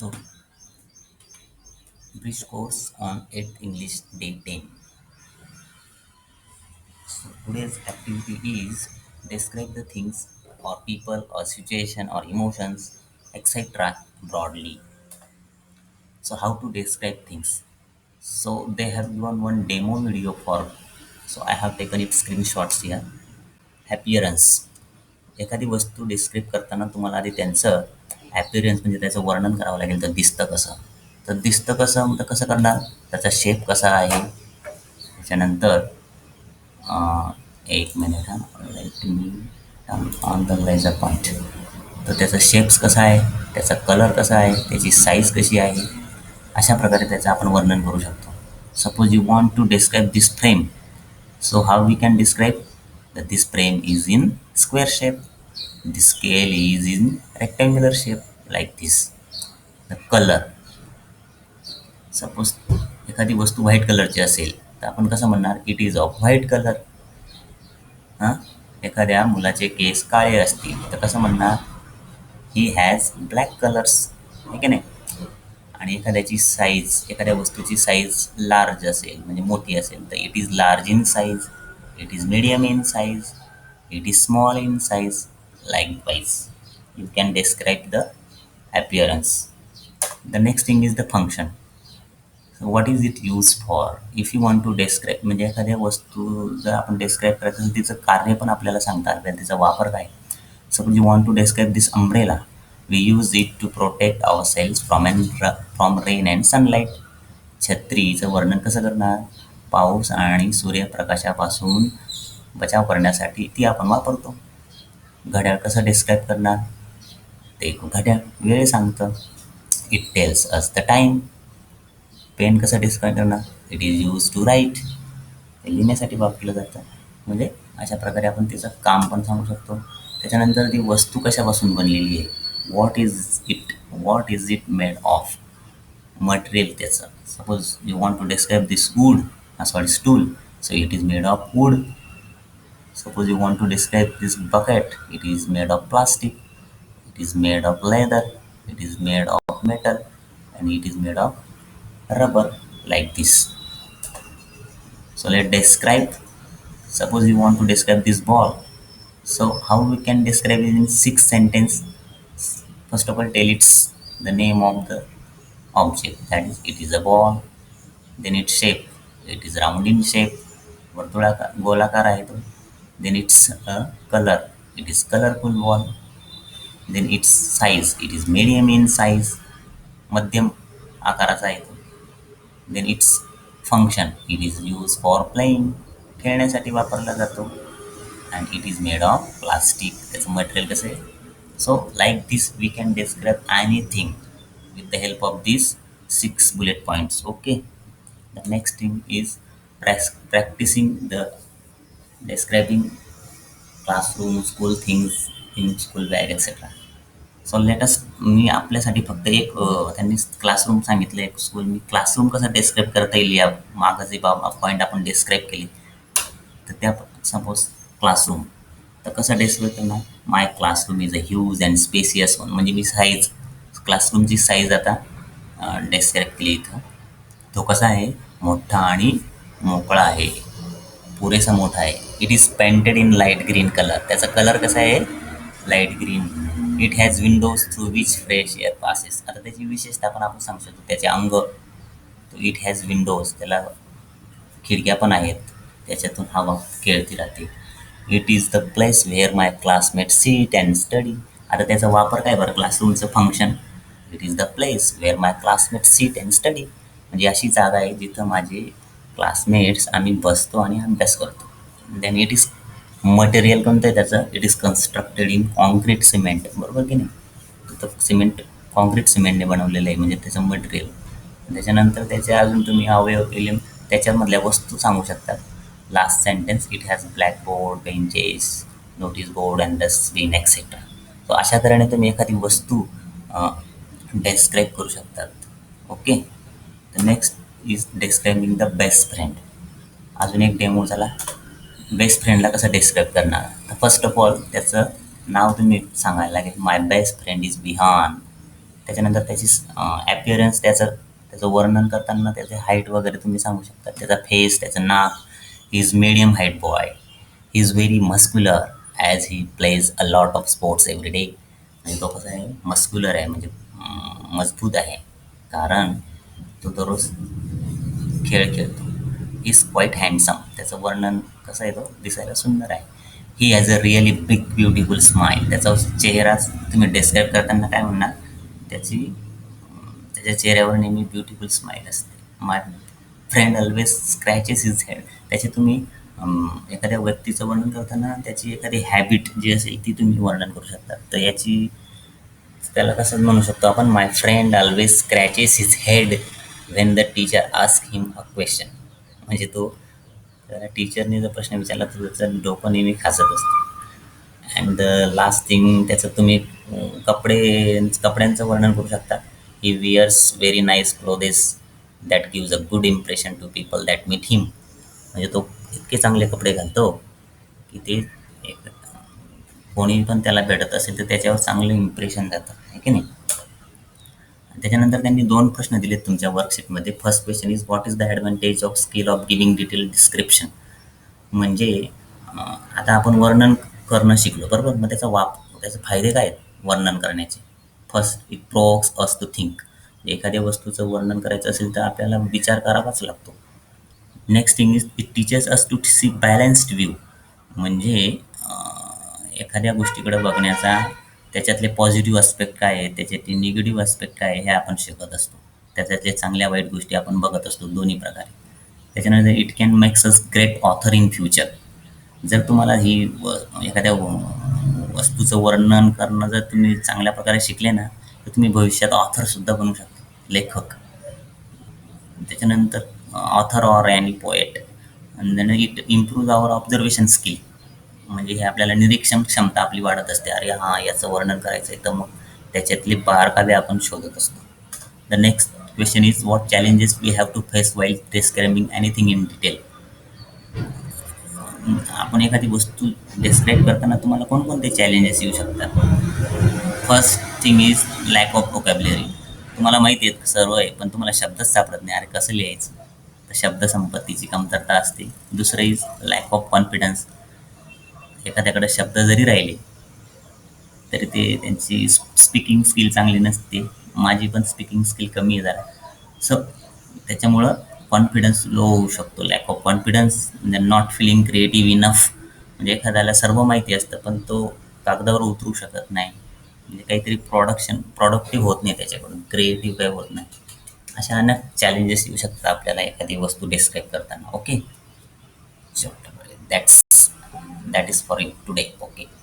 So, brief course on 8th English Day 10. So, today's activity is describe the things or people or situation or emotions, etc. broadly. So, how to describe things? So, they have given one demo video for. So, I have taken it screenshots here. Appearance. एखादी वस्तू describe करताना तुम्हाला आधी त्यांचं ॲपिरियन्स म्हणजे त्याचं वर्णन करावं लागेल तर दिसतं कसं? तर दिसतं कसं तर कसं करणार? त्याचा शेप कसा आहे? त्याच्यानंतर एक मिनिट हा. लाइट मी ऑन द लेझर पॉईंट तर त्याचा शेप्स कसा आहे? त्याचा कलर कसा आहे? त्याची साईज कशी आहे? अशा प्रकारे त्याचं आपण वर्णन करू शकतो. Suppose you want to describe this frame so how we can describe the this frame is in square shape the scale is in rectangular shape like this. The color. Suppose एखादी वस्तू व्हाईट कलरची असेल तर आपण कसं म्हणणार? It is of white colour हां? एखाद्या मुलाचे केस काळे असतील तर कसं म्हणणार? ही हॅज ब्लॅक कलर्स आहे की नाही? आणि एखाद्याची साईज एखाद्या वस्तूची साईज लार्ज असेल म्हणजे मोठी असेल तर it is large in size it is medium in size it is small in size likewise you can the the the the next thing is the function what is it use for if you want to describe म्हणजे एखाद्या वस्तू जर आपण describe करायचं असेल तिचं कार्य पण आपल्याला सांगता आलं म्हणजे तिचा वापर काय? Suppose you want to describe this umbrella we use it to protect protect selves from and from rain and sunlight छत्रीचं वर्णन कसं करणार? पाऊस आणि सूर्यप्रकाशापासून बचाव करण्यासाठी ती आपण वापरतो. घड्याळ कसं डिस्क्राईब करणार? ते घड्याळ वेळ सांगतं. It tells us the time pen कसं डिस्क्राईब करणार? It is use to write ते लिहिण्यासाठी वापरलं जातं. म्हणजे अशा प्रकारे आपण तिचं काम पण सांगू शकतो. त्याच्यानंतर ती वस्तू कशापासून बनलेली आहे? What is it what is it made of material त्याचं. Suppose you want to describe this wood sorry stool so it is made of wood suppose you want to describe this bucket it is made of plastic it is made of leather it is made of metal and it is made of rubber like this so let's describe suppose you want to describe this ball so how we can describe it in six sentence first of all tell its the name of the object that is it is a ball then its shape it is round in shape वर्तुळाकार गोलाकार आहे तो then its a color it is colorful ball then its size it is medium in size मध्यम आकाराचा आहे तो then its function it is used for playing खेळण्यासाठी वापरला जातो and it is made of plastic त्याचं मटेरियल कसं आहे so like this we can describe anything with the help of these six bullet points okay the next thing is pras- practicing the describing classroom school things in school bag etc so let's मी आपल्यासाठी फक्त एक त्यांनी classroom सांगितलं. एक school मी classroom कसं describe करता येईल या मागं जे बा पॉईंट आपण डिस्क्राईब केली तर त्या सपोज क्लासरूम तर कसं डिस्क्राईब करणार? My classroom is a huge and spacious one म्हणजे मी साईज क्लासरूमची साईज आता डिस्क्राईब केली इथं. तो कसा आहे? मोठा आणि मोकळा आहे. पुरेसा मोठा आहे. It is painted in light green colour त्याचा कलर कसा आहे? Light green it has windows through which fresh air passes आता त्याची विशेषता पण आपण सांगू शकतो. त्याचे अंग इट हॅज विंडोज त्याला खिडक्या पण आहेत. त्याच्यातून हवा खेळती राहते. It is the place where my classmate seat and study आता त्याचा वापर काय बरं? क्लासरूमचं function it is the place where my classmate seat and study म्हणजे अशी जागा आहे जिथं माझे क्लासमेट्स आम्ही बसतो आणि अभ्यास करतो. देन इट इज मटेरियल कोणतं आहे त्याचं? It is constructed in concrete cement बरोबर की नाही? तर सिमेंट कॉन्क्रीट सिमेंटने बनवलेलं आहे म्हणजे त्याचं मटेरियल त्याच्यानंतर त्याचे अजून तुम्ही अवयव केले त्याच्यामधल्या वस्तू सांगू शकतात last sentence it has black board benches notice board and dustbin etcetera so अशा तऱ्हेने तुम्ही एखादी वस्तू डेस्क्राईब करू शकतात. Okay the next is describing the best friend अजून एक डेमो झाला. बेस्ट फ्रेंडला कसं डिस्क्राईब करणार? तर फर्स्ट ऑफ ऑल त्याचं नाव तुम्ही सांगायला लागेल. My best friend is Bihan त्याच्यानंतर त्याची ॲपिअरन्स त्याचं त्याचं वर्णन करताना त्याचे हाईट वगैरे तुम्ही सांगू शकता. त्याचा फेस त्याचं नाक he is medium height boy he is very muscular as he plays a lot of sports every day म्हणजे तो कसा आहे? मस्क्युलर आहे म्हणजे मजबूत आहे. कारण तो दररोज खेळ खेळतो. इज क्वाईट हँडसम त्याचं वर्णन कसं आहे तो? दिसायला सुंदर आहे. He has a really big beautiful smile त्याचा चेहरा तुम्ही डिस्क्राईब करताना काय म्हणणार? त्याची त्याच्या चेहऱ्यावर नेहमी ब्युटिफुल स्माईल असते. My friend always scratches is head त्याचे तुम्ही एखाद्या व्यक्तीचं वर्णन करताना त्याची एखादी हॅबिट जी असेल ती तुम्ही वर्णन करू शकता. तर याची त्याला कसं म्हणू शकतो आपण? My friend always scratches his head when the teacher ask him a question म्हणजे तो टीचरने जर प्रश्न विचारला तर त्याचं डोकं नेहमी खाजत असतं. अँड द लास्ट थिंग त्याचं तुम्ही कपडे कपड्यांचं वर्णन करू शकता. He wears very nice clothes that gives a good impression to people that meet him म्हणजे तो इतके चांगले कपडे घालतो की ते एक कोणी पण त्याला भेटत असेल तर त्याच्यावर चांगलं इम्प्रेशन जातं आहे की नाही? त्याच्यानंतर त्यांनी दोन प्रश्न दिलेत तुमच्या वर्कशीटमध्ये first question is what is the advantage of skill of giving detail description म्हणजे आता आपण वर्णन करणं शिकलो बरोबर? मग त्याचा वाप त्याचे फायदे काय आहेत वर्णन करण्याचे? First it provokes us to think एखाद्या वस्तूचं वर्णन करायचं असेल तर आपल्याला विचार करावाच लागतो. Next thing is it teaches us to see balanced view म्हणजे एखाद्या गोष्टीकडे बघण्याचा त्याच्यातले पॉझिटिव्ह आस्पेक्ट काय आहे त्याच्यातले निगेटिव्ह आस्पेक्ट काय आहे हे आपण शिकत असतो. त्याच्यातले चांगल्या वाईट गोष्टी आपण बघत असतो दोन्ही प्रकारे. त्याच्यानंतर it can makes us great author in future जर तुम्हाला ही एखाद्या वस्तूचं वर्णन करणं जर तुम्ही चांगल्या प्रकारे शिकले ना तर तुम्ही भविष्यात ऑथरसुद्धा बनू शकता लेखक. त्याच्यानंतर ऑथर ऑर अॅनी पोएट आणि it improve our observation skill म्हणजे हे आपल्याला निरीक्षण क्षमता आपली वाढत असते. अरे हां याचं वर्णन करायचं आहे तर मग त्याच्यातली बारकावे आपण शोधत असतो. The next question is what challenges we have to face while describing anything in detail आपण एखादी वस्तू डिस्क्राईब करताना तुम्हाला कोणकोणते चॅलेंजेस येऊ शकतात? First thing is lack of vocabulary तुम्हाला माहिती आहे सर्व आहे पण तुम्हाला शब्दच सापडत नाही. अरे कसं लिहायचं? तर शब्दसंपत्तीची कमतरता असते. दुसरं इज लॅक ऑफ कॉन्फिडन्स एखाद्याकडे शब्द जरी राहिले तरी ते त्यांची स्पीकिंग स्किल चांगली नसते. माझी पण स्पीकिंग स्किल कमी आहे जरा. सो त्याच्यामुळं कॉन्फिडन्स लो होऊ शकतो. लॅक ऑफ कॉन्फिडन्स म्हणजे नॉट फिलिंग क्रिएटिव्ह इनफ म्हणजे एखाद्याला सर्व माहिती असतं पण तो कागदावर उतरू शकत नाही. म्हणजे काहीतरी प्रॉडक्शन प्रॉडक्टिव्ह होत नाही त्याच्याकडून. क्रिएटिव्ह काही होत नाही. अशा अनेक चॅलेंजेस येऊ शकतात आपल्याला एखादी वस्तू डिस्क्राईब करताना. Okay that's that is for today okay